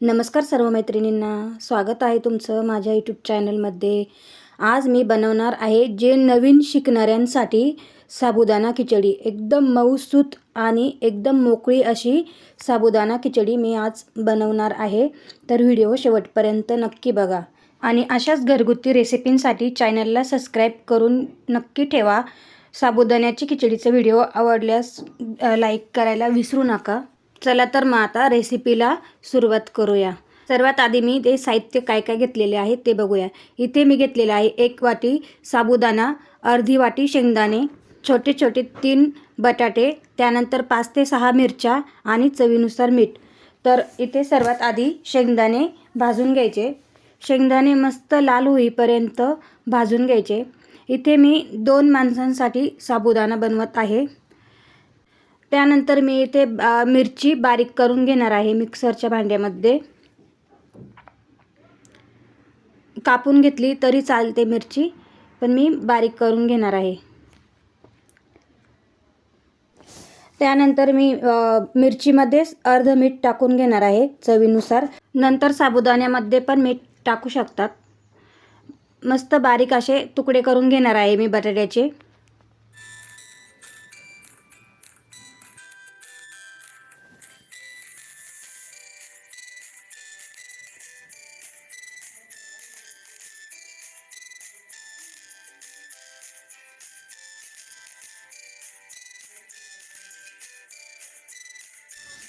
नमस्कार सर्व मैत्रिणींना. स्वागत आहे तुमचं माझ्या यूट्यूब चॅनलमध्ये आज मी बनवणार आहे जे नवीन शिकणाऱ्यांसाठी साबुदाणा खिचडी. एकदम मऊसूत आणि एकदम मोकळी अशी साबुदाणा खिचडी मी आज बनवणार आहे. तर व्हिडिओ शेवटपर्यंत नक्की बघा. आणि अशाच घरगुती रेसिपींसाठी चॅनलला सबस्क्राईब करून नक्की ठेवा. साबुदाण्याची खिचडीचा व्हिडिओ आवडल्यास लाईक करायला विसरू नका. चला तर मग आता रेसिपीला सुरुवात करूया. सर्वात आधी मी ते साहित्य काय काय घेतलेले आहे ते बघूया. इथे मी घेतलेलं आहे एक वाटी साबुदाणा अर्धी वाटी शेंगदाणे छोटे छोटे तीन बटाटे त्यानंतर पाच ते सहा मिरच्या आणि चवीनुसार मीठ. तर इथे सर्वात आधी शेंगदाणे भाजून घ्यायचे. शेंगदाणे मस्त लाल होईपर्यंत भाजून घ्यायचे. इथे मी दोन माणसांसाठी साबुदाणा बनवत आहे. त्यानंतर मी इथे मिरची बारीक करून घेणार आहे मिक्सरच्या भांड्यामध्ये. कापून घेतली तरी चालते मिरची पण मी बारीक करून घेणार आहे. त्यानंतर मी मिरचीमध्येच अर्ध मीठ टाकून घेणार आहे चवीनुसार. नंतर साबुदाण्यामध्ये पण मीठ टाकू शकतात. मस्त बारीक असे तुकडे करून घेणार आहे मी बटाट्याचे.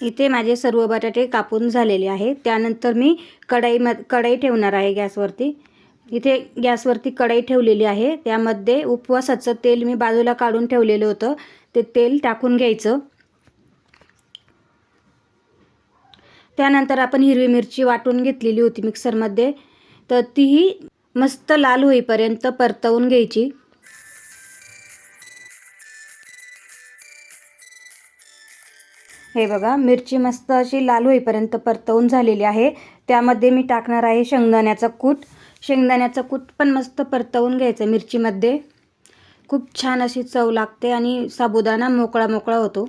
इथे माझे सर्व बटाटे कापून झालेले आहे त्यानंतर मी कढई म कढई ठेवणार आहे गॅसवरती. इथे गॅसवरती कढई ठेवलेली आहे. त्यामध्ये उपवासाचं तेल मी बाजूला काढून ठेवलेलं होतं. ते तेल टाकून घ्यायचं. त्यानंतर आपण हिरवी मिरची वाटून घेतलेली होती मिक्सरमध्ये तर तीही मस्त लाल होईपर्यंत परतवून घ्यायची. हे बघा मिरची मस्त अशी लाल होईपर्यंत परतवून झालेली आहे. त्यामध्ये मी टाकणार आहे शेंगदाण्याचा कूट. शेंगदाण्याचा कूट पण मस्त परतवून घ्यायचं मिरचीमध्ये. खूप छान अशी चव लागते आणि साबुदाणा मोकळा मोकळा होतो.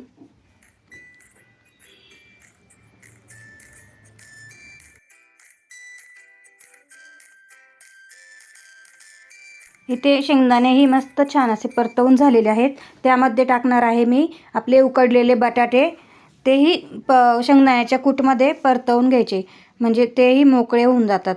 इथे शेंगदाणेही मस्त छान असे परतवून झालेले आहेत. त्यामध्ये टाकणार आहे मी आपले उकडलेले बटाटे. तेही प शेंगदाण्याच्या कूटमध्ये परतवून घ्यायचे. म्हणजे तेही मोकळे होऊन जातात.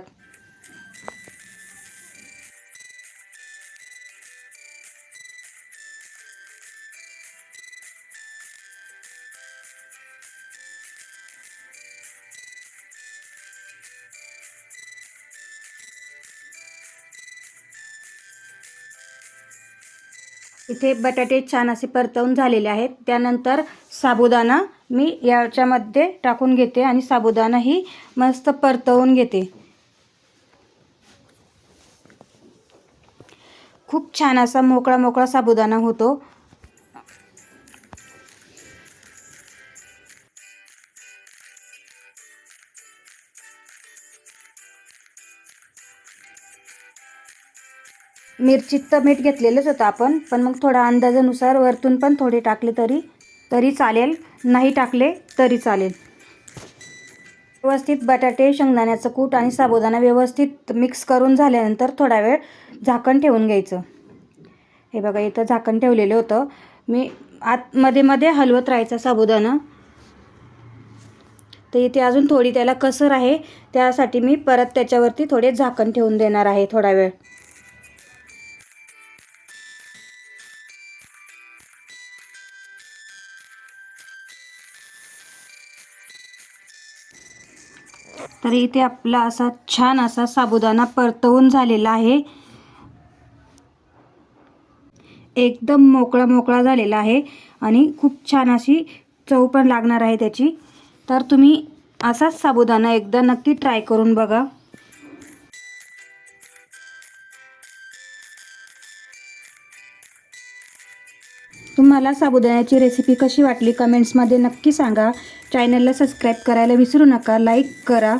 इथे बटाटे छान असे परतवून झालेले आहेत. त्यानंतर साबुदाणा मी याच्यामध्ये टाकून घेते आणि साबुदाणाही मस्त परतवून घेते. खूप छान असा मोकळा मोकळा साबुदाणा होतो. मिरचीत तर मीठ घेतलेलंच होतं आपण पण मग थोडा अंदाजानुसार वरतून पण थोडे टाकले तरी तरी चालेल. नाही टाकले तरी चालेल. व्यवस्थित बटाटे शेंगदाण्याचं कूट आणि साबुदाणा व्यवस्थित मिक्स करून झाल्यानंतर थोडा वेळ झाकण ठेवून घ्यायचं. हे बघा इथं झाकण ठेवलेलं होतं. मी आत मध्ये मध्ये हलवत राहायचा साबुदाणा. तर इथे अजून थोडी त्याला कसर आहे त्यासाठी मी परत त्याच्यावरती थोडे झाकण ठेवून देणार आहे थोडा वेळ. तर इथे आपला असा छान असा साबुदाणा परतवून झालेला आहे. एकदम मोकळा मोकळा झालेला आहे आणि खूप छान अशी चव पण लागणार आहे त्याची. तर तुम्ही असाच साबुदाणा एकदा नक्की ट्राय करून बघा. तुम्हाला साबुदाण्याची रेसिपी कशी वाटली कमेंट्समध्ये नक्की सांगा. चॅनलला सबस्क्राईब करायला विसरू नका लाईक करा.